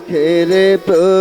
দুঃখের প্রদীপ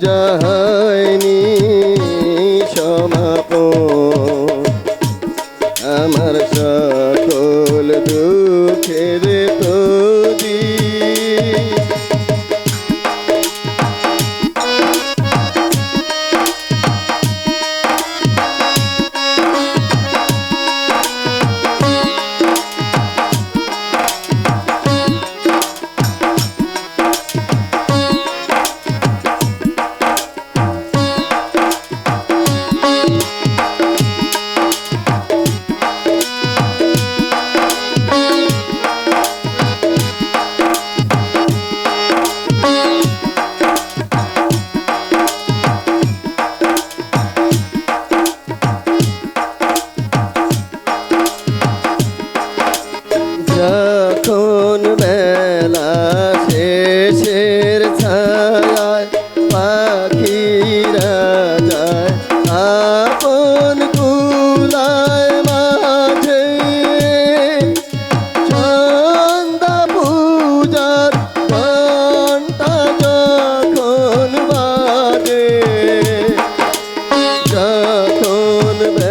পূজা Gönlüme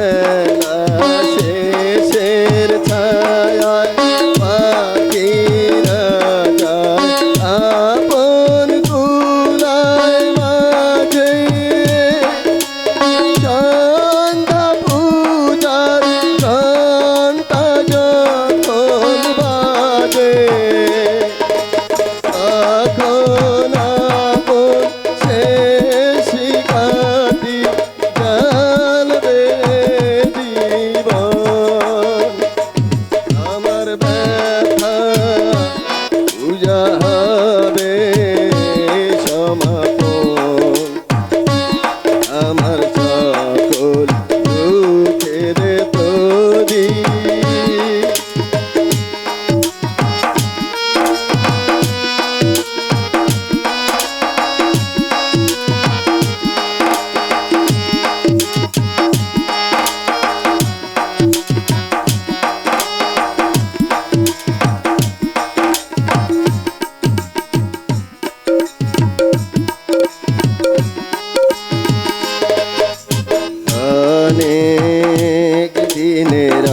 দিনের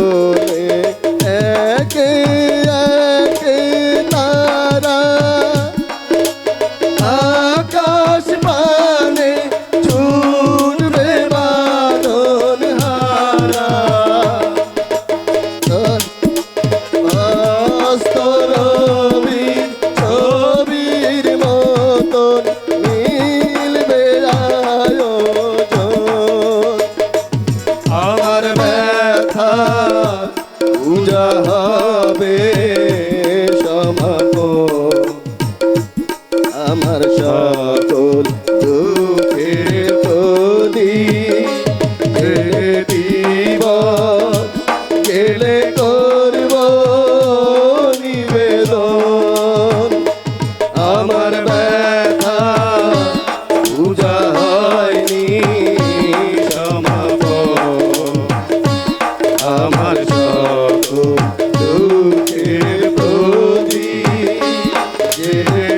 চলে একে একে তারা। আকাশ মানে ছুটবে বাদল হারা। অস্তরবীর ছবির মতন কেলে করব নিবেদন। আমার ব্যথা পূজা হয়নি সমাপ আমার সকল দুঃখের প্রতি কেলে